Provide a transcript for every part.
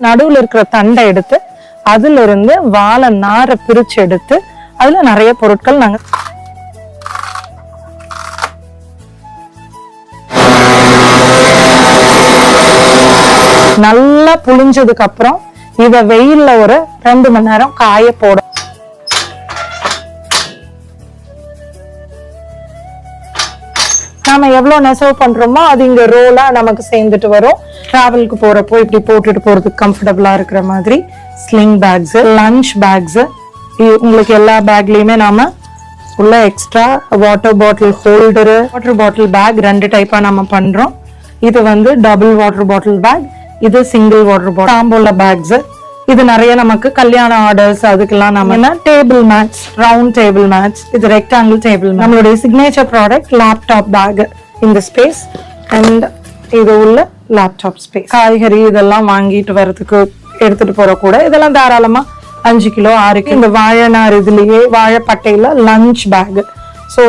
நடுவில் இருக்கிற தண்டை எடுத்து அதுல இருந்து வாழை நாரை பிரிச்சு எடுத்து அதுல நிறைய பொருட்கள் நாங்க நல்லா புளிஞ்சதுக்கு அப்புறம் இதை வெயில்ல ஒரு ரெண்டு மணி நேரம் காய போடும் நாம எவ்வளவு நெசவு பண்றோமோ அது இங்க ரோலா நமக்கு சேர்ந்துட்டு வரும். டிராவலுக்கு போறப்போ இப்படி போட்டுட்டு போறதுக்கு கம்ஃபர்டபுளா இருக்கிற மாதிரி ஸ்லிங் பேக்ஸ் லஞ்ச் பேக்ஸ் உங்களுக்கு எல்லா பேக்லயுமே நாம உள்ள extra water bottle holder water bottle bag ரெண்டு டைப்பா நம்ம பண்றோம். இது வந்து டபுள் வாட்டர் பாட்டில் பேக் இது சிங்கிள் வாட்டர் பாட்டில் தாம்பூல பேக்ஸ் இது நிறைய நமக்கு கல்யாண ஆர்டர்ஸ் அதுக்கெல்லாம் நம்ம என்ன? Table mats round table mats இது ரெக்டாங்கிள் டேபிள் நம்மளுடைய சிக்னேச்சர் ப்ராடக்ட் லேப்டாப் பேக் இந்த ஸ்பேஸ் அண்ட் இது உள்ள லேப்டாப் ஸ்பேஸ் காய்கறி இதெல்லாம் வாங்கிட்டு வர்றதுக்கு எடுத்துட்டு போற கூட இதெல்லாம் தாராளமா அஞ்சு கிலோ ஆறு இந்த வாழைநார் இதுலயே வாழைப்பட்டையில லஞ்ச் பேக் ஸோ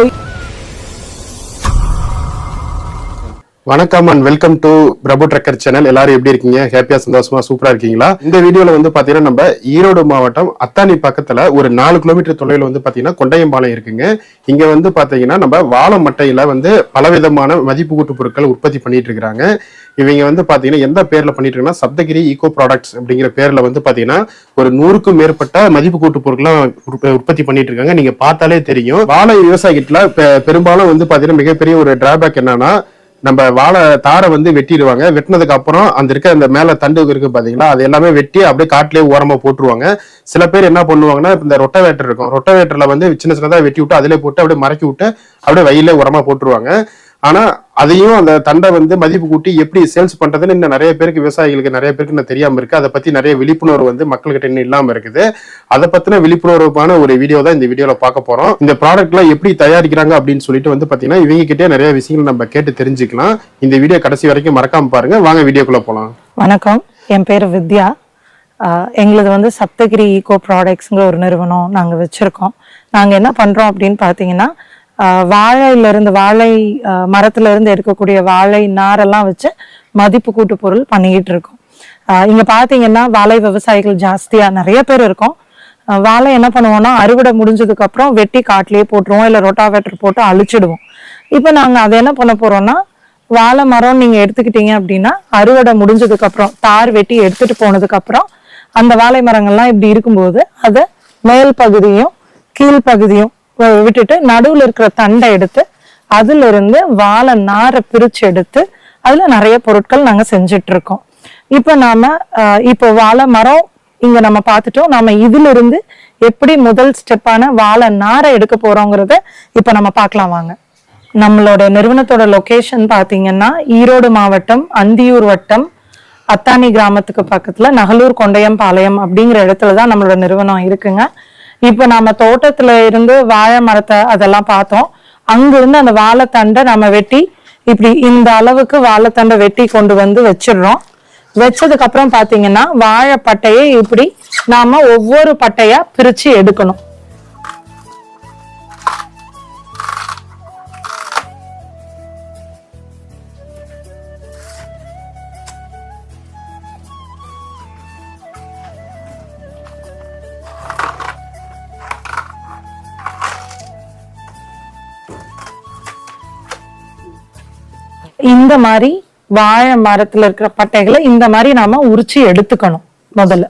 வணக்கம் and welcome to Prabhu trekker channel எல்லாரும் எப்படி இருக்கீங்க? ஹாப்பியா சந்தோஷமா சூப்பரா இருக்கீங்களா? இந்த வீடியோல வந்து பாத்தீங்கன்னா நம்ம ஈரோடு மாவட்டம் அத்தானி பக்கத்துல ஒரு நாலு கிலோமீட்டர் தொலைவில் வந்து பாத்தீங்கன்னா கொண்டையம்பாளையம் இருக்குங்க. இங்க வந்து பாத்தீங்கன்னா நம்ம வாழை மட்டையில வந்து பலவிதமான மதிப்பு கூட்டு பொருட்கள் உற்பத்தி பண்ணிட்டு இருக்கிறாங்க. இவங்க வந்து பாத்தீங்கன்னா எந்த பேர்ல பண்ணிட்டு இருக்காங்கன்னா சப்தகிரி ஈகோ ப்ராடக்ட்ஸ் அப்படிங்கிற பேர்ல வந்து பாத்தீங்கன்னா ஒரு நூறுக்கும் மேற்பட்ட மதிப்பு கூட்டு பொருட்களை உற்ப- உற்பத்தி பண்ணிட்டு இருக்காங்க. நீங்க பார்த்தாலே தெரியும். வாழை விவசாயிகிட்ட பெரும்பாலும் வந்து பாத்தீங்கன்னா மிகப்பெரிய ஒரு டிராபேக் என்னன்னா நம்ம வாழை தாரை வந்து வெட்டிடுவாங்க. வெட்டினதுக்கு அப்புறம் அந்த இருக்க அந்த மேல தண்டு இருக்கு பாத்தீங்களா? அது எல்லாமே வெட்டி அப்படியே காட்டிலேயே ஓரமா போட்டுருவாங்க. சில பேர் என்ன பண்ணுவாங்கன்னா இந்த ரொட்டவேட்டர் இருக்கும். ரொட்டவேட்டர்ல வந்து சின்ன சின்னதா வெட்டி விட்டு அதிலே போட்டு அப்படியே மறக்கி விட்டு அப்படியே வயலே உரமா போட்டுருவாங்க. ஆனா அதையும் அந்த தண்டை வந்து மதிப்பு கூட்டி எப்படி சேல்ஸ் பண்றதுன்னு இன்னும் நிறைய பேருக்கு விவசாயிகளுக்கு நிறைய பேருக்கு இன்னும் தெரியாம இருக்கு. அதை பத்தி நிறைய விழிப்புணர்வு வந்து மக்கள்கிட்ட இன்னும் இல்லாம இருக்குது. அதை பத்தின விழிப்புணர்வுக்கான ஒரு வீடியோ தான் இந்த வீடியோல பார்க்க போறோம். இந்த ப்ராடக்ட்லாம் எப்படி தயாரிக்கிறாங்க அப்படின்னு சொல்லிட்டு வந்து பாத்தீங்கன்னா இவங்க கிட்டே நிறைய விஷயங்கள் நம்ம கேட்டு தெரிஞ்சுக்கலாம். இந்த வீடியோ கடைசி வரைக்கும் மறக்காம பாருங்க. வாங்க வீடியோக்குள்ள போலாம். வணக்கம். என் பேர் வித்யா. எங்களது எங்களுது வந்து சப்தகிரி ஈகோ ப்ராடக்ட்ஸ்ங்கிற ஒரு நிறுவனம் நாங்கள் வச்சுருக்கோம். நாங்கள் என்ன பண்ணுறோம் அப்படின்னு பார்த்தீங்கன்னா வாழையிலிருந்து வாழை மரத்துல இருந்து எடுக்கக்கூடிய வாழை நாரெல்லாம் வச்சு மதிப்பு கூட்டு பொருள் பண்ணிக்கிட்டு இருக்கோம். இங்க பார்த்தீங்கன்னா வாழை விவசாயிகள் ஜாஸ்தியா நிறைய பேர் இருக்கோம். வாழை என்ன பண்ணுவோம்னா அறுவடை முடிஞ்சதுக்கு அப்புறம் வெட்டி காட்டிலேயே போட்டுருவோம் இல்லை ரொட்டாவேட்டர் போட்டு அழிச்சிடுவோம். இப்போ நாங்கள் அதை என்ன பண்ண போறோம்னா வாழை மரம் நீங்க எடுத்துக்கிட்டீங்க அப்படின்னா அறுவடை முடிஞ்சதுக்கு அப்புறம் தார் வெட்டி எடுத்துட்டு போனதுக்கு அப்புறம் அந்த வாழை மரங்கள்லாம் இப்படி இருக்கும்போது அதை மேல் பகுதியும் கீழ் பகுதியும் விட்டுட்டு நடுவில் இருக்கிற தண்டை எடுத்து அதுல இருந்து வாழை நாரை பிரிச்சு எடுத்து அதுல நிறைய பொருட்கள் நாங்க செஞ்சுட்டு இருக்கோம். இப்ப நாம இப்போ வாழை மரம் இங்க நம்ம பார்த்துட்டோம். நாம இதுல இருந்து எப்படி முதல் ஸ்டெப்பான வாழை நாரை எடுக்க போறோங்கிறத இப்ப நம்ம பார்க்கலாம் வாங்க. நம்மளோட நிறுவனத்தோட லொகேஷன் பாத்தீங்கன்னா ஈரோடு மாவட்டம் அந்தியூர் வட்டம் அத்தானி கிராமத்துக்கு பக்கத்துல நகலூர் கொண்டையம் பாளையம் அப்படிங்கிற இடத்துல தான் நம்மளோட நிறுவனம் இருக்குங்க. இப்போ நாம தோட்டத்துல இருந்து வாழை மரத்தை அதெல்லாம் பார்த்தோம். அங்கிருந்து அந்த வாழைத்தண்டை நம்ம வெட்டி இப்படி இந்த அளவுக்கு வாழைத்தண்டை வெட்டி கொண்டு வந்து வச்சிடுறோம். வச்சதுக்கு அப்புறம் பாத்தீங்கன்னா வாழைப்பட்டையை இப்படி நாம ஒவ்வொரு பட்டையா பிரிச்சு எடுக்கணும். இந்த மாதிரி வாழை மரத்துல இருக்கிற பட்டைகளை இந்த மாதிரி நாம உரிச்சு எடுத்துக்கணும் முதல்ல.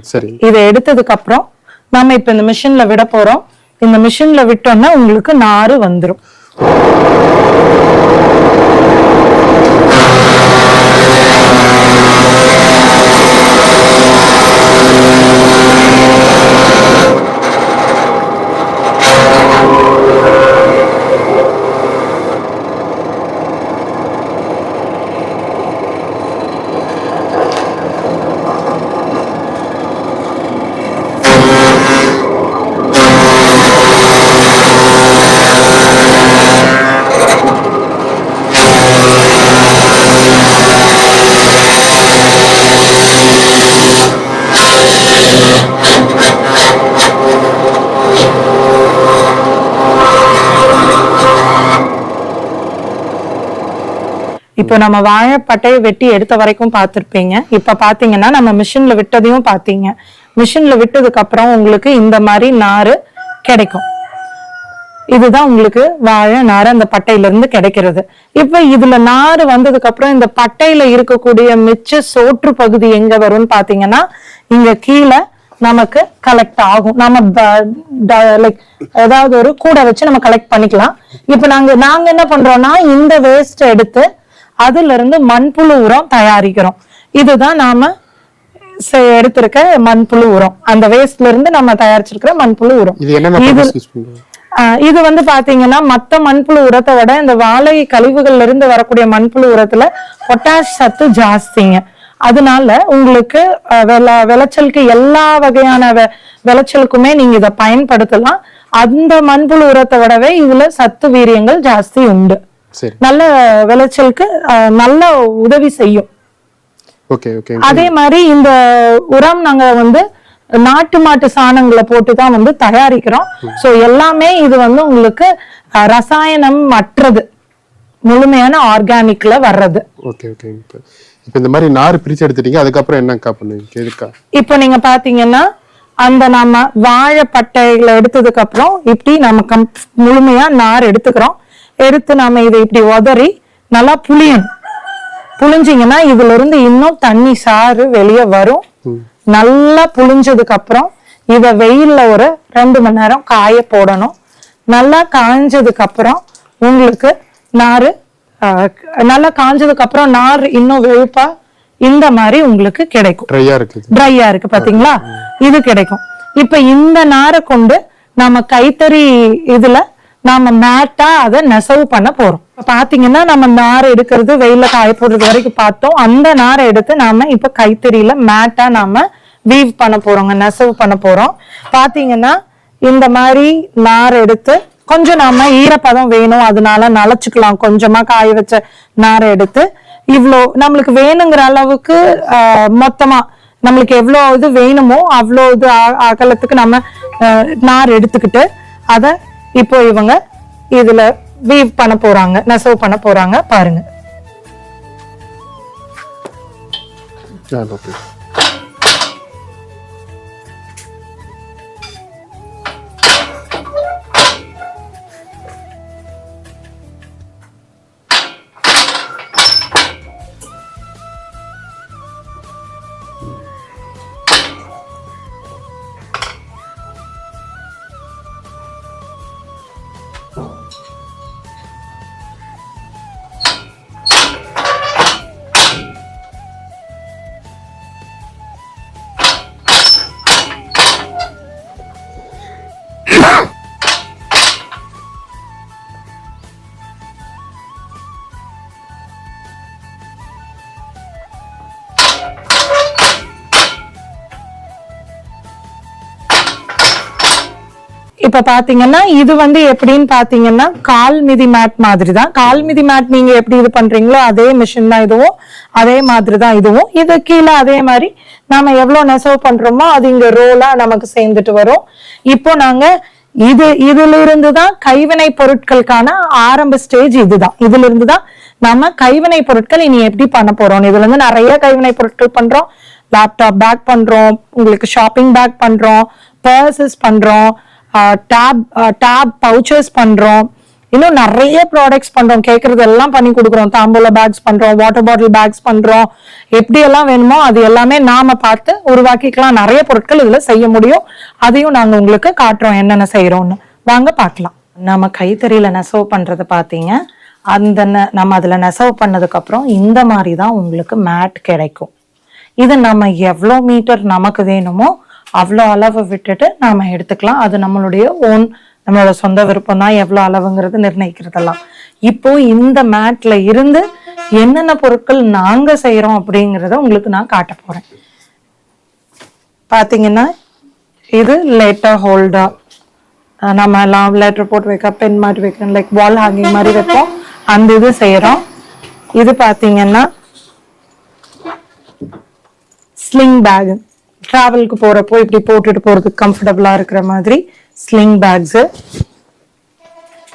சரி. இதை எடுத்ததுக்கு அப்புறம் நாம இப்ப இந்த மிஷின்ல விட போறோம். இந்த மிஷின்ல விட்டோம்னா உங்களுக்கு நாறு வந்துரும். இப்போ நம்ம வாழைப்பட்டையை வெட்டி எடுத்த வரைக்கும் பார்த்துருப்பீங்க. இப்ப பாத்தீங்கன்னா நம்ம மிஷின்ல விட்டதையும் பாத்தீங்க மிஷின்ல விட்டதுக்கு அப்புறம் உங்களுக்கு இந்த மாதிரி நாறு கிடைக்கும். இதுதான் உங்களுக்கு வாழை நாறு அந்த பட்டையில இருந்து கிடைக்கிறது. இப்ப இதுல நாறு வந்ததுக்கு அப்புறம் இந்த பட்டையில இருக்கக்கூடிய மிச்ச சோற்று பகுதி எங்க வரும்னு பாத்தீங்கன்னா இங்க கீழே நமக்கு கலெக்ட் ஆகும். நம்ம லைக் ஏதாவது ஒரு கூடை வச்சு நம்ம கலெக்ட் பண்ணிக்கலாம். இப்ப நாங்க நாங்க என்ன பண்றோம்னா இந்த வேஸ்ட் எடுத்து அதுல இருந்து மண்புழு உரம் தயாரிக்கிறோம். இதுதான் நாம எடுத்திருக்க மண்புழு உரம். அந்த வேஸ்ட்ல இருந்து நம்ம தயாரிச்சிருக்கிற மண்புழு உரம். இது இது- வந்து பாத்தீங்கன்னா மத்த மண்புழு உரத்தை விட இந்த வாழை கழிவுகள்ல இருந்து வரக்கூடிய மண்புழு உரத்துல பொட்டாஷ் சத்து ஜாஸ்திங்க. அதனால உங்களுக்கு விளைச்சலுக்கு எல்லா வகையான விளைச்சலுக்குமே நீங்க இதை பயன்படுத்தலாம். அந்த மண்புழு உரத்தை விடவே இதுல சத்து வீரியங்கள் ஜாஸ்தி உண்டு. நல்ல விளைச்சலுக்கு நல்ல உதவி செய்யும். அதே மாதிரி இந்த உரம் நாங்க வந்து நாட்டு மாட்டு சாணங்களை போட்டு தான் வந்து தயாரிக்கிறோம். சோ எல்லாமே இது வந்து உங்களுக்கு ரசாயனம் மற்றது முழுமையான ஆர்கானிக்ல வர்றது. Okay okay. இப்போ இப்போ இந்த மாதிரி நார் பிரிச்சு எடுத்துட்டீங்க அதுக்கப்புறம் என்னக்கா பண்ணுவீங்க? எதுக்கா? இப்போ நீங்க பாத்தீங்கன்னா அந்த நம்ம வாழைப்பட்டைகளை எடுத்ததுக்கு அப்புறம் இப்படி நம்ம கம் முழுமையா நார் எடுத்துக்கிறோம். எடுத்து நாம இதை இப்படி உதறி நல்லா புளியணும் புளிஞ்சிங்கன்னா இதுல இருந்து இன்னும் தண்ணி சாறு வெளியே வரும். நல்லா புளிஞ்சதுக்கு அப்புறம் இத வெயில்ல ஒரு ரெண்டு மணி நேரம் காய போடணும். நல்லா காஞ்சதுக்கு அப்புறம் உங்களுக்கு ஆஹ், நல்லா காஞ்சதுக்கு அப்புறம் நார் இன்னும் வெளுப்பா இந்த மாதிரி உங்களுக்கு கிடைக்கும். ட்ரையா இருக்கு. பாத்தீங்களா? இது கிடைக்கும். இப்ப இந்த நாரை கொண்டு நாம கைத்தறி இதுல நாம மேட்டா அதை நெசவு பண்ண போறோம். பாத்தீங்கன்னா நம்ம நார் எடுக்கிறது வெயில காய போடுறது வரைக்கும் பார்த்தோம். அந்த நாரை எடுத்து நாம இப்ப கைத்தறியில மேட்டா நாம வீவ் பண்ண போறோங்க நெசவு பண்ண போறோம். பாத்தீங்கன்னா இந்த மாதிரி நார் எடுத்து கொஞ்சம் நாம ஈரப்பதம் வேணும். அதனால நனைச்சுக்கலாம் கொஞ்சமா காய வச்ச நாரை எடுத்து இவ்வளோ நம்மளுக்கு வேணுங்கிற அளவுக்கு மொத்தமா நம்மளுக்கு எவ்வளோ இது வேணுமோ அவ்வளோ இது அ- அகலத்துக்கு நம்ம நார் எடுத்துக்கிட்டு அதை இப்போ இவங்க இதுல வீவ் பண்ண போறாங்க நெசவு பண்ண போறாங்க பாருங்க. இப்ப பாத்தீங்கன்னா இது வந்து எப்படின்னு பாத்தீங்கன்னா கால் மிதி மேட் மாதிரி தான் கால் மிதி மேட் நீங்க எப்படி இது பண்றீங்களோ அதே மிஷின் தான் இதுவும். அதே மாதிரி தான் இதுவும். இது கீழே அதே மாதிரி நாம எவ்வளவு நெசவு பண்றோமோ அது இங்க ரோலா நமக்கு சேர்ந்துட்டு வரும். இப்போ நாங்க இது இதுல இருந்து தான் கைவினை பொருட்களுக்கான ஆரம்ப ஸ்டேஜ் இதுதான். இதுல இருந்து தான் நம்ம கைவினை பொருட்கள் இனி எப்படி பண்ண போறோம் இதுல இருந்து நிறைய கைவினை பொருட்கள் பண்றோம். லேப்டாப் பேக் பண்றோம். உங்களுக்கு ஷாப்பிங் பேக் பண்றோம். பர்சஸ் பண்றோம். டேப் டேப் பவுச்சர்ஸ் பண்றோம். இன்னும் நிறைய ப்ராடக்ட்ஸ் பண்றோம். கேட்கறது எல்லாம் பண்ணி கொடுக்குறோம். தாம்பூல பேக்ஸ் பண்றோம் வாட்டர் பாட்டில் பேக்ஸ் பண்றோம். எப்படி எல்லாம் வேணுமோ அது எல்லாமே நாம பார்த்து உருவாக்கிக்கலாம். நிறைய பொருட்கள் இதுல செய்ய முடியும். அதையும் நாங்க உங்களுக்கு காட்டுறோம் என்னென்ன செய்யறோம்னு. வாங்க பார்க்கலாம். நம்ம கைத்தறியில நெசவு பண்றது பாத்தீங்க அந்த நம்ம அதுல நெசவு பண்ணதுக்கு அப்புறம் இந்த மாதிரி தான் உங்களுக்கு மேட் கிடைக்கும். இது நம்ம எவ்வளோ மீட்டர் நமக்கு வேணுமோ அவ்வளோ அளவு விட்டுட்டு நாம் எடுத்துக்கலாம். அது நம்மளுடைய ஓன் நம்மளோட சொந்த விருப்பம் தான். எவ்வளோ அளவுங்கிறது நிர்ணயிக்கிறதெல்லாம். இப்போ இந்த மேட்ல இருந்து என்னென்ன பொருட்கள் நாங்கள் செய்கிறோம் அப்படிங்கிறத உங்களுக்கு நான் காட்ட போகிறேன் பார்த்தீங்கன்னா இது லெட்டர் ஹோல்டர் நம்ம எல்லாம் லெட்டர் போட்டு வைக்க பென் மாதிரி வைக்கணும் லைக் வால் ஹேங்கிங் மாதிரி வைப்போம். அந்த இது செய்கிறோம் இது பார்த்தீங்கன்னா ஸ்லிங் பேகு ட்ராவலுக்கு போறப்போ இப்படி போட்டுட்டு போறதுக்கு கம்ஃபர்டபுளா இருக்கிற மாதிரி ஸ்லிங் பேக்ஸ்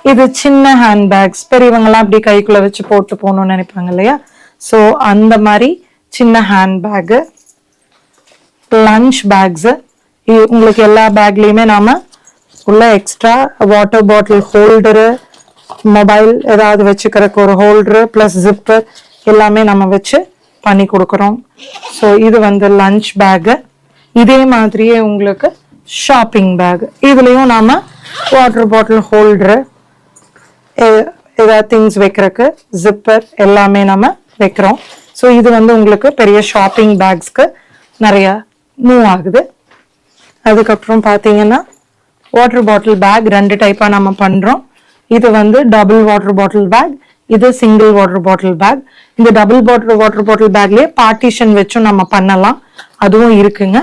இது சின்ன ஹேண்ட் பேக்ஸ் பெரியவங்களாம் அப்படி கைக்குள்ள வச்சு போட்டு போகணும்னு நினைப்பாங்க இல்லையா? ஸோ அந்த மாதிரி சின்ன ஹேண்ட் ஹேண்ட்பேக்கு லஞ்ச் பேக்ஸு உங்களுக்கு எல்லா பேக்லேயுமே நாம உள்ள extra water bottle holder mobile ஏதாவது வச்சுக்கிறதுக்கு ஒரு ஹோல்டரு ப்ளஸ் ஜிப்பர் எல்லாமே நம்ம வச்சு பண்ணி கொடுக்குறோம். ஸோ இது வந்து லஞ்ச் பேக்கு இதே மாதிரியே உங்களுக்கு ஷாப்பிங் பேக் இதுலேயும் நாம் வாட்டர் பாட்டில் ஹோல்டரு ஏதாவது திங்ஸ் வைக்கிறதுக்கு ஜிப்பர் எல்லாமே நம்ம வைக்கிறோம். ஸோ இது வந்து உங்களுக்கு பெரிய ஷாப்பிங் பேக்ஸ்க்கு நிறையா மூவ் ஆகுது. அதுக்கப்புறம் பார்த்தீங்கன்னா வாட்டர் பாட்டில் பேக் ரெண்டு டைப்பாக நம்ம பண்ணுறோம் இது வந்து டபுள் வாட்டர் பாட்டில் பேக் இது சிங்கிள் வாட்டர் பாட்டில் பேக் இந்த டபுள் வாட்டர் வாட்டர் பாட்டில் பேக்லேயே பார்ட்டிஷன் வச்சும் நம்ம பண்ணலாம். அதுவும் இருக்குங்க.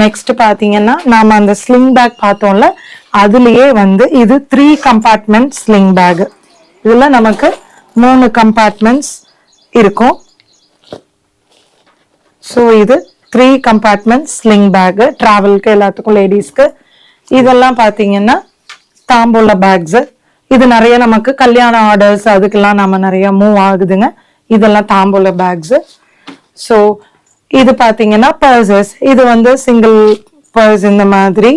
நெக்ஸ்ட் பார்த்தீங்கன்னா நாம அந்த ஸ்லிங் பேக் பார்த்தோம்ல அதுலயே வந்து இது த்ரீ கம்பார்ட்மெண்ட் ஸ்லிங் பேக் இதுல நமக்கு மூணு கம்பார்ட்மெண்ட்ஸ் இருக்கும். ஸோ இது த்ரீ கம்பார்ட்மெண்ட் ஸ்லிங் பேக்கு ட்ராவல்க்கு எல்லாத்துக்கும் லேடிஸ்க்கு இதெல்லாம் பார்த்தீங்கன்னா தாம்பூல பேக்ஸு இது நிறைய நமக்கு கல்யாண ஆர்டர்ஸ் அதுக்கெல்லாம் நம்ம நிறைய மூவ் ஆகுதுங்க. இதெல்லாம் தாம்பூல பேக்ஸு ஸோ இது பார்த்தீங்கன்னா பர்சஸ் இது வந்து சிங்கிள் பர்ஸ் இந்த மாதிரி.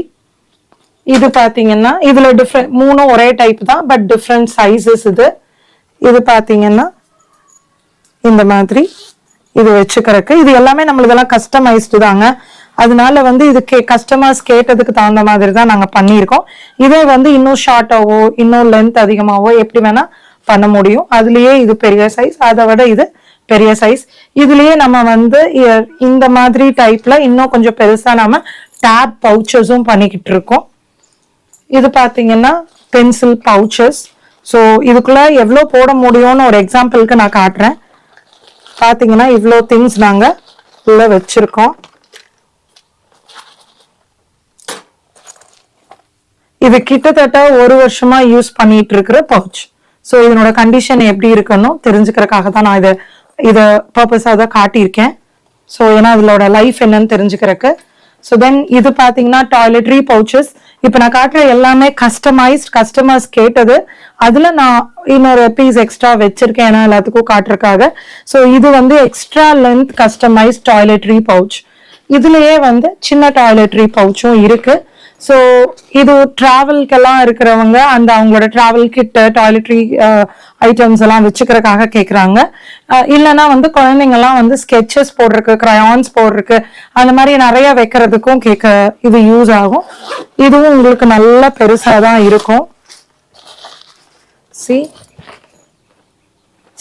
இது பார்த்தீங்கன்னா இதுல டிஃப்ரெண்ட் மூணும் ஒரே டைப் தான் பட் டிஃப்ரெண்ட் சைஸஸ் இது. இது பார்த்தீங்கன்னா இந்த மாதிரி இது வச்சுக்கிறதுக்கு. இது எல்லாமே நம்மளதெல்லாம் கஸ்டமைஸ்டு தாங்க. அதனால வந்து இது கே கஸ்டமர்ஸ் கேட்டதுக்கு தகுந்த மாதிரி தான் நாங்கள் பண்ணியிருக்கோம். இதே வந்து இன்னும் ஷார்ட்டாவோ இன்னும் லென்த் அதிகமாகவோ எப்படி வேணால் பண்ண முடியும். அதுலேயே இது பெரிய சைஸ் அதை விட இது பெரிய சைஸ் இதுலயே நம்ம வந்து இந்த மாதிரி டைப்ல இன்னும் கொஞ்சம் பெருசா நாம டேப் பவுச்சஸும் பண்ணிக்கிட்டு இருக்கோம். இது பாத்தீங்கன்னா பென்சில் பவுச்சஸ் ஸோ இதுக்குள்ள எவ்வளோ போட முடியும்னு ஒரு எக்ஸாம்பிளுக்கு நான் காட்டுறேன். பாத்தீங்கன்னா இவ்வளோ திங்ஸ் நாங்க உள்ள வச்சிருக்கோம். இது கிட்டத்தட்ட ஒரு வருஷமா யூஸ் பண்ணிட்டு இருக்கிற பவுச் ஸோ இதனோட கண்டிஷன் எப்படி இருக்குன்னு தெரிஞ்சுக்கிறதுக்காக தான் நான் இதை இதை பர்பஸாக தான் காட்டியிருக்கேன். ஸோ ஏன்னா இதோட லைஃப் என்னன்னு தெரிஞ்சுக்கிறதுக்கு. ஸோ தென் இது பார்த்தீங்கன்னா டாய்லெட்ரி பவுச்சஸ் இப்போ நான் காட்டுற எல்லாமே கஸ்டமைஸ்ட் கஸ்டமர்ஸ் கேட்டது. அதில் நான் இன்னொரு பீஸ் எக்ஸ்ட்ரா வச்சிருக்கேன் ஏன்னா எல்லாத்துக்கும் காட்டுறக்காக ஸோ இது வந்து extra length customised toiletry pouch இதுலயே வந்து சின்ன டாய்லெட்ரி பவுச்சும் இருக்கு. ஸோ இது டிராவல்க்கெல்லாம் இருக்கிறவங்க அந்த அவங்களோட டிராவல் கிட்ட டாய்லெட்ரி ஐட்டம்ஸ் எல்லாம் வச்சுக்கிறதுக்காக கேட்குறாங்க இல்லைன்னா வந்து குழந்தைங்கலாம் வந்து ஸ்கெச்சஸ் போடுறதுக்கு க்ரையான்ஸ் போடுறதுக்கு அந்த மாதிரி நிறைய வைக்கிறதுக்கும் கேட்க இது யூஸ் ஆகும். இதுவும் உங்களுக்கு நல்ல பெருசாக தான் இருக்கும். சி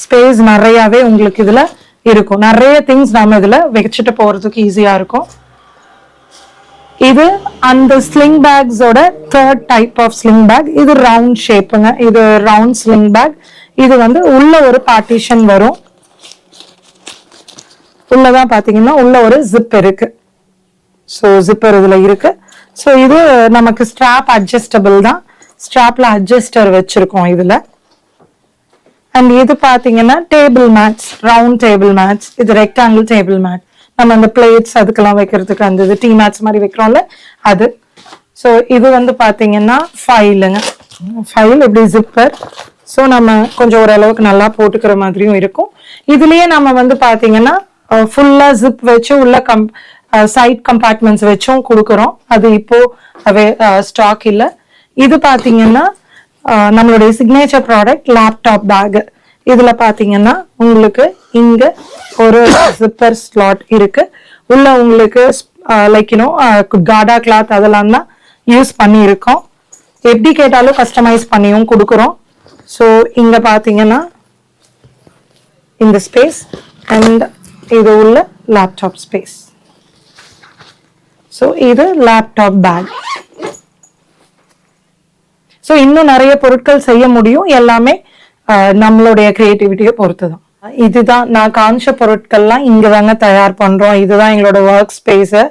ஸ்பேஸ் நிறையாவே உங்களுக்கு இதுல இருக்கும். நிறைய திங்ஸ் நம்ம இதுல வச்சுட்டு போறதுக்கு ஈஸியா இருக்கும். இது அந்த sling பேக்ஸோட third type of sling bag இது ரவுண்ட் ஷேப்புங்க இது ரவுண்ட் ஸ்லிங் பேக் இது வந்து உள்ள ஒரு பார்ட்டிஷன் வரும். உள்ளதான் பாத்தீங்கன்னா உள்ள ஒரு ஜிப் இருக்கு. ஸோ ஜிப்பர் இதுல இருக்கு. ஸோ இது நமக்கு ஸ்ட்ராப் அட்ஜஸ்டபிள் தான். ஸ்ட்ராப்ல அட்ஜஸ்டர் வச்சிருக்கோம் இதுல. அண்ட் இது பாத்தீங்கன்னா table mats round table mats இது ரெக்டாங்கிள் டேபிள் மேட் நம்ம அந்த பிளேட்ஸ் அதுக்கெல்லாம் வைக்கிறதுக்கு அந்த இது டீ மேட்ஸ் மாதிரி வைக்கிறோம்ல அது. ஸோ இது வந்து பாத்தீங்கன்னா ஃபைலுங்க ஃபைல் எப்படி ஜிப்பர் ஸோ நம்ம கொஞ்சம் ஓரளவுக்கு நல்லா போட்டுக்கிற மாதிரியும் இருக்கும். இதுலேயே நம்ம வந்து பார்த்தீங்கன்னா ஃபுல்லாக ஜிப் வச்சு உள்ள கம் சைட் கம்பார்ட்மெண்ட்ஸ் வச்சும் கொடுக்குறோம். அது இப்போ அவே ஸ்டாக் இல்லை. இது பார்த்தீங்கன்னா நம்மளுடைய சிக்னேச்சர் ப்ராடக்ட் லேப்டாப் பேக் இதில் பார்த்தீங்கன்னா உங்களுக்கு இங்கே ஒரு ஜிப்பர் ஸ்லாட் இருக்கு. உள்ள உங்களுக்கு லைக் யூனோ காடா கிளாத் அதெல்லாம் தான் யூஸ் பண்ணியிருக்கோம். எப்படி கேட்டாலும் கஸ்டமைஸ் பண்ணியும் கொடுக்குறோம். ஸோ இங்க பாத்தீங்கன்னா இந்த ஸ்பேஸ் அண்ட் இது உள்ள லேப்டாப் ஸ்பேஸ் ஸோ இது லேப்டாப் பேக் ஸோ இன்னும் நிறைய பொருட்கள் செய்ய முடியும். எல்லாமே நம்மளுடைய கிரியேட்டிவிட்டியை பொறுத்து தான் இதுதான் நான் காமிச்ச பொருட்கள்லாம் இங்கே தாங்க தயார் பண்றோம். இதுதான் எங்களோட ஒர்க் ஸ்பேஸு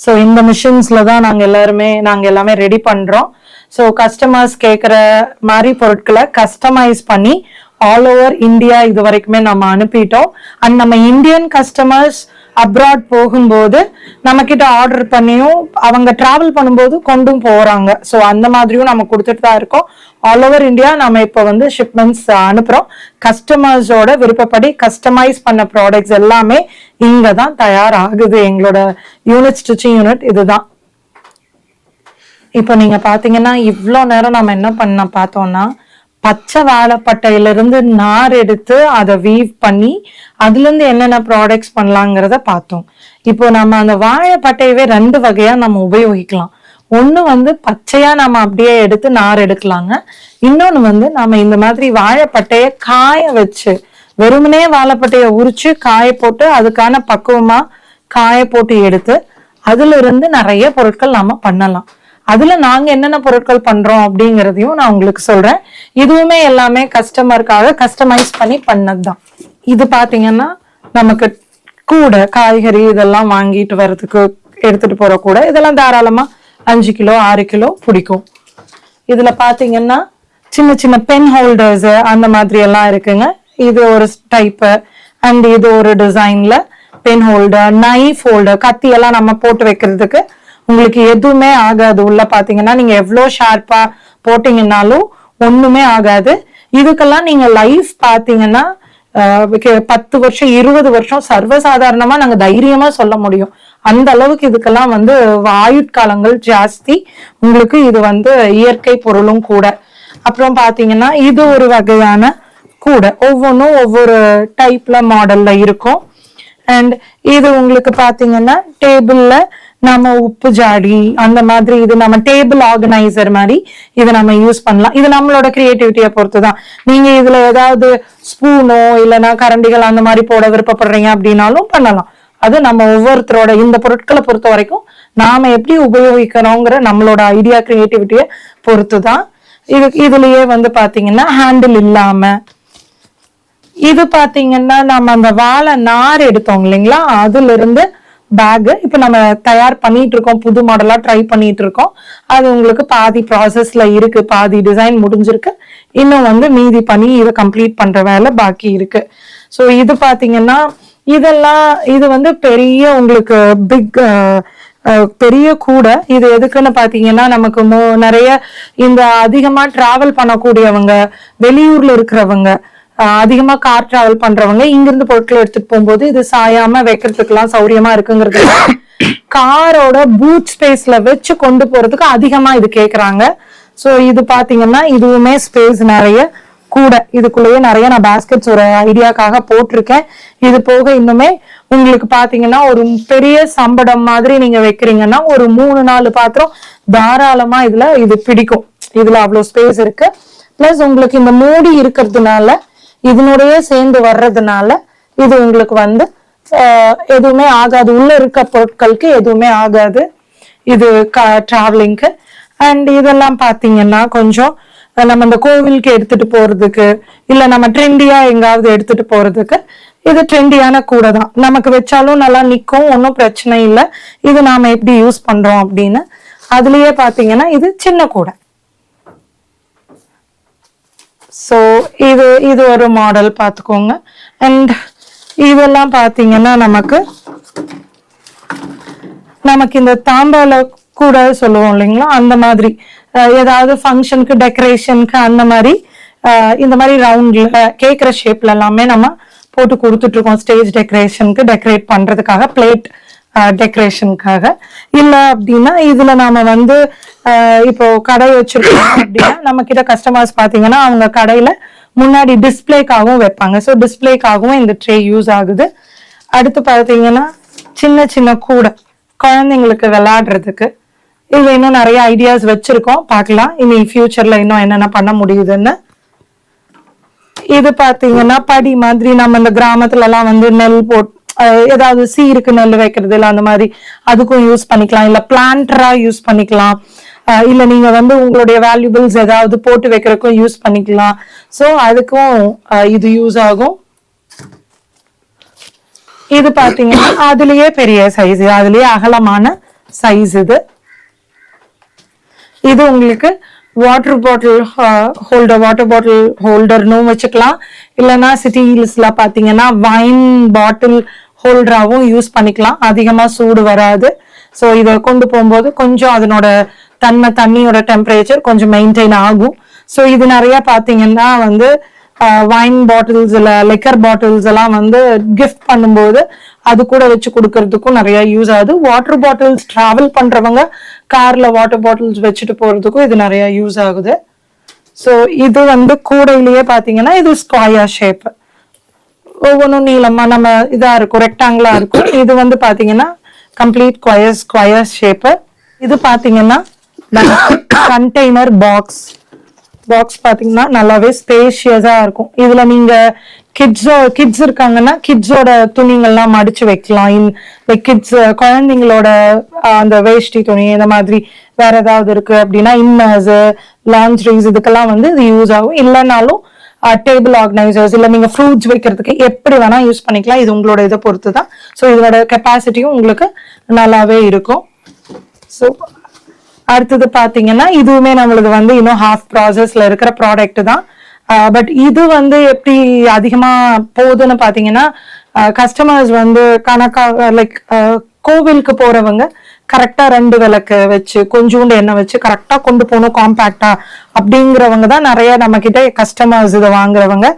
ஸோ இந்த மிஷின்ஸ்ல தான் நாங்க எல்லாருமே நாங்க எல்லாமே ரெடி பண்றோம். ஸோ கஸ்டமர்ஸ் கேட்குற மாதிரி பொருட்களை கஸ்டமைஸ் பண்ணி ஆல் ஓவர் இந்தியா இது வரைக்குமே நம்ம அனுப்பிட்டோம். அண்ட் நம்ம இந்தியன் கஸ்டமர்ஸ் அப்ராட் போகும்போது நம்ம கிட்ட ஆர்டர் பண்ணியும் அவங்க டிராவல் பண்ணும்போது கொண்டும் போறாங்க. ஸோ அந்த மாதிரியும் நம்ம கொடுத்துட்டு தான் இருக்கோம். ஆல் ஓவர் இந்தியா நம்ம இப்போ வந்து ஷிப்மெண்ட்ஸ் அனுப்புறோம். கஸ்டமர்ஸோட விருப்பப்படி கஸ்டமைஸ் பண்ண ப்ராடக்ட்ஸ் எல்லாமே இங்கே தான் தயாராகுது. எங்களோட யூனிட் ஸ்டிச்சிங் யூனிட் இதுதான். இப்போ நீங்க பாத்தீங்கன்னா இவ்வளோ நேரம் நம்ம என்ன பண்ண பார்த்தோம்னா பச்சை வாழைப்பட்டையிலிருந்து நார் எடுத்து அதை வீவ் பண்ணி அதுல இருந்து என்னென்ன ப்ராடக்ட்ஸ் பண்ணலாங்கிறத பார்த்தோம். இப்போ நம்ம அந்த வாழைப்பட்டையவே ரெண்டு வகையா நம்ம உபயோகிக்கலாம். ஒண்ணு வந்து பச்சையா நம்ம அப்படியே எடுத்து நார் எடுக்கலாங்க. இன்னொன்னு வந்து நம்ம இந்த மாதிரி வாழைப்பட்டைய காய வச்சு வெறுமனே வாழைப்பட்டைய உரிச்சு காய போட்டு அதுக்கான பக்குவமா காய போட்டு எடுத்து அதுல இருந்து நிறைய பொருட்கள் நாம பண்ணலாம். அதுல நாங்க என்னென்ன பொருட்கள் பண்றோம் அப்படிங்கறதையும் நான் உங்களுக்கு சொல்றேன். இதுவுமே எல்லாமே கஸ்டமருக்காக கஸ்டமைஸ் பண்ணி பண்ணதுதான். இது பாத்தீங்கன்னா நமக்கு கூட காய்கறி இதெல்லாம் வாங்கிட்டு வர்றதுக்கு எடுத்துட்டு போற கூட இதெல்லாம் தாராளமா அஞ்சு கிலோ ஆறு கிலோ பிடிக்கும். இதுல பாத்தீங்கன்னா சின்ன சின்ன பென் ஹோல்டர்ஸ் அந்த மாதிரி எல்லாம் இருக்குங்க. இது ஒரு டைப்பு அண்ட் இது ஒரு டிசைன்ல பென் ஹோல்டர் நைஃப் ஹோல்டர் கத்தி எல்லாம் நம்ம போட்டு வைக்கிறதுக்கு உங்களுக்கு எதுவுமே ஆகாது. உள்ள பாத்தீங்கன்னா நீங்க எவ்வளோ ஷார்ப்பா போட்டீங்கன்னாலும் ஒண்ணுமே ஆகாது. இதுக்கெல்லாம் நீங்க லைஃப் பாத்தீங்கன்னா பத்து வருஷம் இருபது வருஷம் சர்வசாதாரணமா நாங்க தைரியமா சொல்ல முடியும். அந்த அளவுக்கு இதுக்கெல்லாம் வந்து ஆயுட்காலங்கள் ஜாஸ்தி. உங்களுக்கு இது வந்து இயற்கை பொருளும் கூட. அப்புறம் பாத்தீங்கன்னா இது ஒரு வகையான கூட. ஒவ்வொன்றும் ஒவ்வொரு டைப்ல மாடல்ல இருக்கும். அண்ட் இது உங்களுக்கு பாத்தீங்கன்னா டேபிள்ல நம்ம உப்பு ஜாடி அந்த மாதிரி இது நம்ம டேபிள் ஆர்கனைசர் மாதிரி இதை நம்ம யூஸ் பண்ணலாம். இது நம்மளோட கிரியேட்டிவிட்டியை பொறுத்து தான் நீங்க இதுல ஏதாவது ஸ்பூனோ இல்லைன்னா கரண்டிகள் அந்த மாதிரி போட விருப்பப்படுறீங்க அப்படின்னாலும் பண்ணலாம். அது நம்ம ஒவ்வொருத்தரோட இந்த பொருட்களை பொறுத்த வரைக்கும் நாம எப்படி உபயோகிக்கிறோங்கிற நம்மளோட ஐடியா கிரியேட்டிவிட்டியை பொறுத்து தான் இது இதுலயே வந்து பாத்தீங்கன்னா ஹேண்டில் இல்லாம இது பாத்தீங்கன்னா நம்ம அந்த வாழை நார் எடுத்தோம் இல்லைங்களா? அதுல இருந்து பேக் இப்போ நம்ம தயார் பண்ணிட்டு இருக்கோம் புது மாடலா ட்ரை பண்ணிட்டு இருக்கோம் அது உங்களுக்கு பாதி ப்ராசஸ்ல இருக்கு பாதி டிசைன் முடிஞ்சிருக்கு. இன்னும் வந்து மீதி பண்ணி இதை கம்ப்ளீட் பண்ற வேலை பாக்கி இருக்கு. ஸோ இது பாத்தீங்கன்னா இதெல்லாம் இது வந்து பெரிய உங்களுக்கு பிக் பெரிய கூட. இது எதுக்குன்னு பாத்தீங்கன்னா நமக்கு மோ- நிறைய இந்த அதிகமா டிராவல் பண்ணக்கூடியவங்க வெளியூர்ல இருக்கிறவங்க அதிகமாக அதிகமா கார் டிராவல் பண்றவங்க இங்கிருந்து பொருட்கள் எடுத்துட்டு போகும்போது இது சாயாம வைக்கிறதுக்கெல்லாம் சௌரியமா இருக்குங்கிறது காரோட பூட் ஸ்பேஸ்ல வச்சு கொண்டு போறதுக்கு அதிகமா இது கேக்குறாங்க. சோ இது பாத்தீங்கன்னா இதுவுமே ஸ்பேஸ் நிறைய கூட. இதுக்குள்ளேயே நிறைய நான் பாஸ்கெட்ஸ் ஒரு ஐடியாக்காக போட்டிருக்கேன். இது போக இன்னுமே உங்களுக்கு பாத்தீங்கன்னா ஒரு பெரிய சம்படம் மாதிரி நீங்க வைக்கிறீங்கன்னா ஒரு மூணு நாலு பாத்திரம் தாராளமா இதுல இது பிடிக்கும். இதுல அவ்வளவு ஸ்பேஸ் இருக்கு. பிளஸ் உங்களுக்கு இந்த மூடி இருக்கிறதுனால இதனுடைய சேர்ந்து வர்றதுனால இது உங்களுக்கு வந்து எதுவுமே ஆகாது. உள்ள இருக்க பொருட்களுக்கு எதுவுமே ஆகாது. இது டிராவலிங்க்கு அண்ட் இதெல்லாம் பார்த்தீங்கன்னா கொஞ்சம் நம்ம இந்த கோவிலுக்கு எடுத்துட்டு போறதுக்கு இல்லை நம்ம ட்ரெண்டியா எங்காவது எடுத்துட்டு போறதுக்கு இது ட்ரெண்டியான கூட தான். நமக்கு வச்சாலும் நல்லா நிற்கும் ஒன்றும் பிரச்சனை இல்லை. இது நாம எப்படி யூஸ் பண்றோம் அப்படின்னு அதுலயே பார்த்தீங்கன்னா இது சின்ன கூடை. ஸோ இது இது ஒரு மாடல் பார்த்துக்கோங்க அண்ட் இதெல்லாம் பார்த்தீங்கன்னா நமக்கு நமக்கு இந்த தாம்பால கூட சொல்லுவோம் இல்லைங்களா? அந்த மாதிரி ஏதாவது ஃபங்க்ஷனுக்கு டெக்கரேஷனுக்கு அந்த மாதிரி இந்த மாதிரி ரவுண்ட்ல கேட்குற ஷேப்ல எல்லாமே நம்ம போட்டு கொடுத்துட்ருக்கோம் ஸ்டேஜ் டெக்கரேஷனுக்கு டெக்கரேட் பண்றதுக்காக பிளேட் டெக்கரேஷனுக்காக இல்லை அப்படின்னா இதுல நாம வந்து இப்போ கடை வச்சிருக்கோம் அப்படின்னா நம்ம கிட்ட கஸ்டமர்ஸ் பாத்தீங்கன்னா அவங்க கடையில முன்னாடி டிஸ்பிளேக்காகவும் வைப்பாங்க. ஸோ டிஸ்பிளேக்காகவும் இந்த ட்ரே யூஸ் ஆகுது. அடுத்து பார்த்தீங்கன்னா சின்ன சின்ன கூடை குழந்தைங்களுக்கு விளையாடுறதுக்கு. இதுல இன்னும் நிறைய ஐடியாஸ் வச்சிருக்கோம். பார்க்கலாம். இனி ஃபியூச்சர்ல இன்னும் என்னென்ன பண்ண முடியுதுன்னு. இது பாத்தீங்கன்னா படி மாதிரி நம்ம இந்த கிராமத்துல எல்லாம் வந்து நெல் போட் ஏதாவது சீருக்கு நெல் வைக்கிறது இல்ல அந்த மாதிரி அதுக்கும் யூஸ் பண்ணிக்கலாம். இல்ல பிளான்டரா யூஸ் பண்ணிக்கலாம். இல்ல நீங்க வந்து உங்களுடைய வேல்யூபிள்ஸ் ஏதாவது போட்டு வைக்கிறதுக்கும் யூஸ் பண்ணிக்கலாம். சோ அதுக்கும் இது யூஸ் ஆகும். இது பாத்தீங்கன்னா அதுலயே பெரிய சைஸ் அதுலயே அகலமான சைஸ் இது. இது உங்களுக்கு water bottle holder water bottle ஹோல்டர்னும் வச்சுக்கலாம். இல்லைன்னா சிட்டிஸ்லாம் பார்த்தீங்கன்னா வைன் பாட்டில் ஹோல்டராகவும் யூஸ் பண்ணிக்கலாம். அதிகமாக சூடு வராது. ஸோ இதை கொண்டு போகும்போது கொஞ்சம் அதனோட தன்மை தண்ணியோட டெம்பரேச்சர் கொஞ்சம் மெயின்டைன் ஆகும். ஸோ இது நிறையா பார்த்தீங்கன்னா வந்து வைன் பாட்டில்ஸ் இல்ல லெக்கர் பாட்டில்ஸ் எல்லாம் வந்து கிஃப்ட் பண்ணும்போது அது கூட வச்சு கொடுக்கறதுக்கும் நிறைய யூஸ் ஆகுது. வாட்டர் பாட்டில்ஸ் டிராவல் பண்றவங்க கார்ல வாட்டர் பாட்டில்ஸ் வச்சுட்டு போறதுக்கும் இது நிறைய யூஸ் ஆகுது. ஸோ இது வந்து கூடையிலேயே பாத்தீங்கன்னா இது ஸ்கொயர் ஷேப் ஒவ்வொன்றும் நீளமா நம்ம இதா இருக்கும் ரெக்டாங்கிளா இருக்கும். இது வந்து பாத்தீங்கன்னா கம்ப்ளீட் ஸ்கொயர் ஸ்கொயர் ஷேப்பு இது பாத்தீங்கன்னா கண்டெய்னர் பாக்ஸ் பாக்ஸ் பாத்தீங்கன்னா நல்லாவே ஸ்பேஷியஸா இருக்கும். இதுல நீங்க கிட்ஸோ கிட்ஸ் இருக்காங்கன்னா கிட்ஸோட துணிங்கள்லாம் மடிச்சு வைக்கலாம். கிட்ஸ் குழந்தைங்களோட அந்த வேஷ்டி துணி இந்த மாதிரி வேற ஏதாவது இருக்கு அப்படின்னா இன்னர்ஸ் லாண்ட்ரிஸ் இதுக்கெல்லாம் வந்து இது யூஸ் ஆகும். இல்லைனாலும் டேபிள் ஆர்கனைசர்ஸ் இல்ல நீங்க ஃப்ரூட்ஸ் வைக்கிறதுக்கு எப்படி வேணா யூஸ் பண்ணிக்கலாம். இது உங்களோட இதை பொறுத்து தான் ஸோ இதோட கெப்பாசிட்டியும் உங்களுக்கு நல்லாவே இருக்கும். ஸோ அடுத்தது பாத்தீங்கன்னா இதுவுமே நம்மளுக்கு வந்து இன்னும் ஹாஃப் ப்ராசஸ்ல இருக்கிற ப்ராடக்ட் தான். பட் இது வந்து எப்படி அதிகமா போகுதுன்னு பாத்தீங்கன்னா கஸ்டமர்ஸ் வந்து கணக்காக லைக் கோவிலுக்கு போறவங்க கரெக்டா ரெண்டு விளக்கு வச்சு கொஞ்சோண்டு எண்ணெய் வச்சு கரெக்டா கொண்டு போகணும் காம்பேக்டா அப்படிங்கிறவங்க தான் நிறைய நம்ம கிட்ட கஸ்டமர்ஸ் இதை வாங்குறவங்க.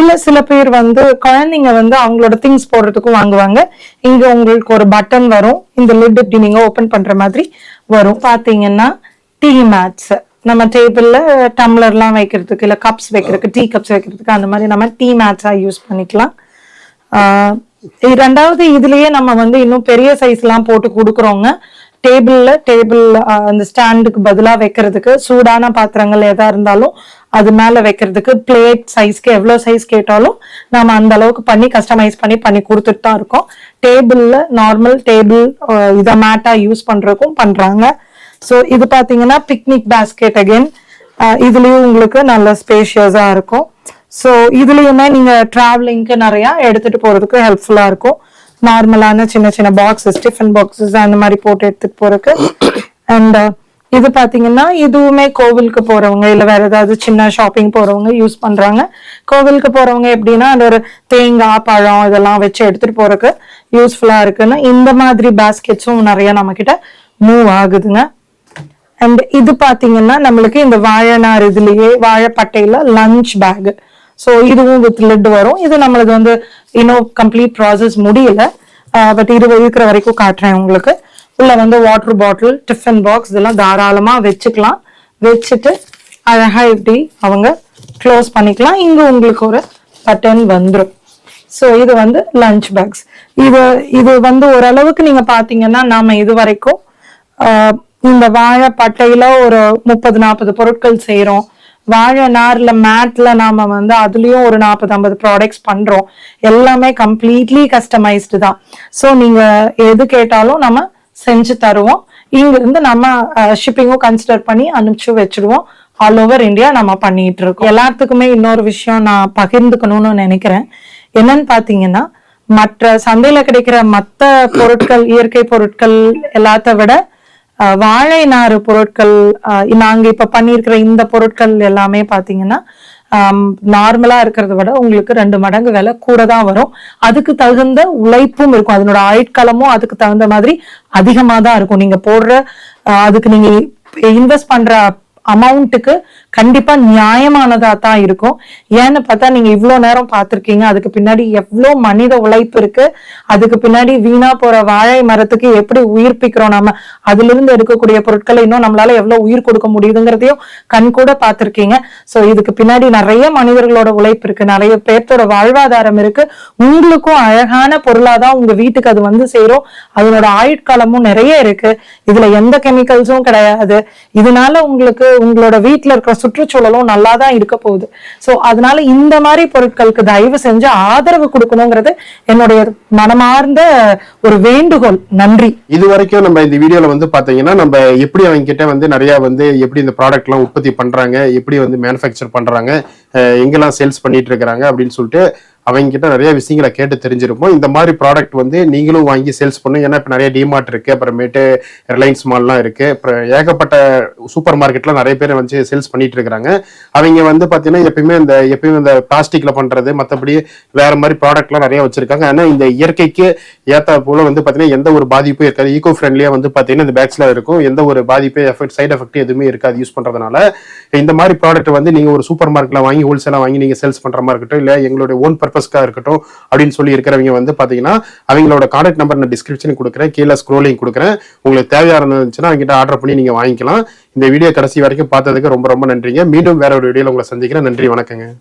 இல்ல சில பேர் வந்து குழந்தைங்க வந்து அவங்களோட திங்ஸ் போடுறதுக்கும் வாங்குவாங்க. இங்க உங்களுக்கு ஒரு பட்டன் வரும். இந்த லிட் இப்படி நீங்க ஓபன் பண்ற மாதிரி வரும். பாத்தீங்கன்னா டீ மேட்ஸ் நம்ம டேபிள்ல டம்ளர்லாம் வைக்கிறதுக்கு இல்ல கப்ஸ் வைக்கிறதுக்கு டீ கப்ஸ் வைக்கிறதுக்கு அந்த மாதிரி நம்ம டீ மேட்ஸா யூஸ் பண்ணிக்கலாம். இரண்டாவது ரெண்டாவது இதுலயே நம்ம வந்து இன்னும் பெரிய சைஸ் எல்லாம் போட்டு கொடுக்குறோங்க. டேபிள்ல டேபிள் அந்த ஸ்டாண்டுக்கு பதிலா வைக்கிறதுக்கு சூடான பாத்திரங்கள் எதா இருந்தாலும் அது மேல வைக்கிறதுக்கு பிளேட் சைஸ்க்கு எவ்வளவு சைஸ் கேட்டாலும் நம்ம அந்த அளவுக்கு பண்ணி கஸ்டமைஸ் பண்ணி பண்ணி கொடுத்துட்டு தான் இருக்கோம். டேபிள்ல நார்மல் டேபிள் இதை மேட்டா யூஸ் பண்றதுக்கும் பண்றாங்க. ஸோ இது பாத்தீங்கன்னா பிக்னிக் பேஸ்கெட் அகெயின் இதுலயும் உங்களுக்கு நல்ல ஸ்பேஷியஸா இருக்கும். ஸோ இதுலேயுமே நீங்கள் ட்ராவலிங்க்கு நிறையா எடுத்துகிட்டு போகிறதுக்கு ஹெல்ப்ஃபுல்லாக இருக்கும். நார்மலான சின்ன சின்ன பாக்ஸஸ் டிஃபன் பாக்ஸஸ் அந்த மாதிரி போட்டு எடுத்துகிட்டு போகிறதுக்கு அண்ட் uh, இது பார்த்தீங்கன்னா இதுவுமே கோவிலுக்கு போகிறவங்க இல்லை வேற ஏதாவது சின்ன ஷாப்பிங் போகிறவங்க யூஸ் பண்ணுறாங்க கோவிலுக்கு போகிறவங்க எப்படின்னா அந்த ஒரு தேங்காய் பழம் இதெல்லாம் வச்சு எடுத்துகிட்டு போகிறதுக்கு யூஸ்ஃபுல்லாக இருக்குன்னு இந்த மாதிரி பேஸ்கெட்ஸும் நிறைய நம்மக்கிட்ட மூவ் ஆகுதுங்க. அண்ட் இது பார்த்தீங்கன்னா நம்மளுக்கு இந்த வாழைநார் இதுலேயே வாழைப்பட்டையில் லஞ்ச் பேக் ஸோ இதுவும் வித் லிட் வரும். இது நம்மளுக்கு வந்து இன்னும் கம்ப்ளீட் ப்ராசஸ் முடியல. பட் இது இருக்கிற வரைக்கும் காட்டுறேன் உங்களுக்கு. உள்ள வந்து வாட்டர் பாட்டில் டிஃபன் பாக்ஸ் இதெல்லாம் தாராளமாக வச்சுக்கலாம். வச்சுட்டு அழகாக இப்படி அவங்க க்ளோஸ் பண்ணிக்கலாம். இங்கே உங்களுக்கு ஒரு பட்டன் வந்துடும் ஸோ இது வந்து லஞ்ச் பேக்ஸ் இது இது வந்து ஓரளவுக்கு நீங்கள் பார்த்தீங்கன்னா நாம் இது வரைக்கும் இந்த வாழை ஒரு முப்பது நாற்பது பொருட்கள் செய்கிறோம் வாழை நார்ல மேட்ல நாம வந்து அதுலயும் ஒரு நாற்பது ஐம்பது ப்ராடக்ட்ஸ் பண்றோம். எல்லாமே கம்ப்ளீட்லி கஸ்டமைஸ்டு தான். ஸோ நீங்க எது கேட்டாலும் நம்ம செஞ்சு தருவோம். இங்கிருந்து நம்ம ஷிப்பிங்கும் கன்சிடர் பண்ணி அனுப்பிச்சு வச்சிருவோம் ஆல் ஓவர் இந்தியா நம்ம பண்ணிட்டு இருக்கோம். எல்லாத்துக்குமே இன்னொரு விஷயம் நான் பகிர்ந்துக்கணும்னு நினைக்கிறேன். என்னன்னு பாத்தீங்கன்னா மற்ற சந்தையில கிடைக்கிற மத்த பொருட்கள் இயற்கை பொருட்கள் எல்லாத்த விட வாழை நாறு பொருட்கள் அஹ், நாங்க இப்ப பண்ணியிருக்கிற இந்த பொருட்கள் எல்லாமே பாத்தீங்கன்னா நார்மலா இருக்கிறத விட உங்களுக்கு ரெண்டு மடங்கு விலை கூட தான் வரும். அதுக்கு தகுந்த உழைப்பும் இருக்கும். அதனோட ஆயுட்காலமும் அதுக்கு தகுந்த மாதிரி அதிகமா தான் இருக்கும். நீங்க போடுற அதுக்கு நீங்க இன்வெஸ்ட் பண்ற அமௌண்ட்டுக்கு கண்டிப்பா நியாயமானதா தான் இருக்கும். ஏன்னு பார்த்தா நீங்க இவ்வளவு நேரம் பார்த்திருக்கீங்க அதுக்கு பின்னாடி எவ்வளவு மனித உழைப்பு இருக்கு அதுக்கு பின்னாடி வீணா போற வாழை மரத்துக்கு எப்படி உயிர்ப்பிக்கிறோம் நம்ம அதுல இருந்து எடுக்கக்கூடிய பொருட்களை இன்னும் நம்மளால எவ்வளவு உயிர் கொடுக்க முடியுதுங்கிறதையும் கண் கூட பார்த்திருக்கீங்க. சோ இதுக்கு பின்னாடி நிறைய மனிதர்களோட உழைப்பு இருக்கு நிறைய பேர்த்தோட வாழ்வாதாரம் இருக்கு. உங்களுக்கும் அழகான பொருளாதான் உங்க வீட்டுக்கு அது வந்து சேரும். அதனோட ஆயுட்காலமும் நிறைய இருக்கு. இதுல எந்த கெமிக்கல்ஸும் கிடையாது. இதனால உங்களுக்கு உங்களோட வீட்ல இருக்கிற சுற்றுச்சூழலும் நல்லா தான் இருக்க போகுது. சோ அதனால இந்த மாதிரி பொருட்களுக்கு தயவு செஞ்சு ஆதரவு கொடுக்கணுங்கிறது என்னுடைய மனமார்ந்த ஒரு வேண்டுகோள். நன்றி. இது வரைக்கும் நம்ம இந்த வீடியோல வந்து பாத்தீங்கன்னா நம்ம எப்படி அவங்க கிட்ட வந்து நிறைய வந்து எப்படி இந்த ப்ராடக்ட் எல்லாம் உற்பத்தி பண்றாங்க எப்படி வந்து மேனுஃபேக்சர் பண்றாங்க எங்கெல்லாம் சேல்ஸ் பண்ணிட்டு இருக்கிறாங்க அப்படின்னு சொல்லிட்டு அவங்க கிட்ட நிறைய விஷயங்களை கேட்டு தெரிஞ்சிருப்போம். இந்த மாதிரி ப்ராடக்ட் வந்து நீங்களும் வாங்கி சேல்ஸ் பண்ணும் ஏன்னா இப்போ நிறைய டிமார்ட் இருக்கு அப்புறமேட்டு ரிலையன்ஸ் மால்லாம் இருக்கு. அப்புறம் ஏகப்பட்ட சூப்பர் மார்க்கெட்ல நிறைய பேர் வந்து சேல்ஸ் பண்ணிட்டு இருக்கிறாங்க அவங்க வந்து பார்த்தீங்கன்னா எப்பயுமே இந்த எப்பயுமே இந்த பிளாஸ்டிக்ல பண்றது மற்றபடி வேற மாதிரி ப்ராடக்ட்லாம் நிறைய வச்சிருக்காங்க. ஆனால் இந்த இயற்கைக்கு ஏற்ற போல வந்து பார்த்தீங்கன்னா எந்த ஒரு பாதிப்பும் இருக்காது. ஈகோ ஃப்ரெண்ட்லியா வந்து பார்த்தீங்கன்னா இந்த பேக்ஸ்ல இருக்கும். எந்த ஒரு பாதிப்பு எஃபெக்ட் சைடு எஃபெக்ட் எதுவுமே இருக்காது யூஸ் பண்றதுனால. இந்த மாதிரி ப்ராடக்ட் வந்து நீங்க ஒரு சூப்பர் மார்க்கெட்ல வாங்கி ஹோல்சேலா வாங்கி நீங்க சேல்ஸ் பண்ற மாதிரி இருக்கட்டும் இல்லை எங்களுடைய ஓன் பர்பஸ்க்காக இருக்கட்டும் அப்படின்னு சொல்லி இருக்கிறவங்க வந்து பார்த்தீங்கன்னா அவங்களோட கான்டாக்ட் நம்பர் நான் டிஸ்கிரிப்ஷன் கொடுக்குறேன். கீழே ஸ்க்ரோலிங் கொடுக்குறேன். உங்களுக்கு தேவையாக இருந்துச்சுன்னா அவங்ககிட்ட ஆர்டர் பண்ணி நீங்கள் வாங்கிக்கலாம். இந்த வீடியோ கடைசி வரைக்கும் பார்த்ததுக்கு ரொம்ப ரொம்ப நன்றிங்க. மீண்டும் வேற ஒரு வீடியோவில் உங்களை சந்திக்கிறேன். நன்றி வணக்கங்க.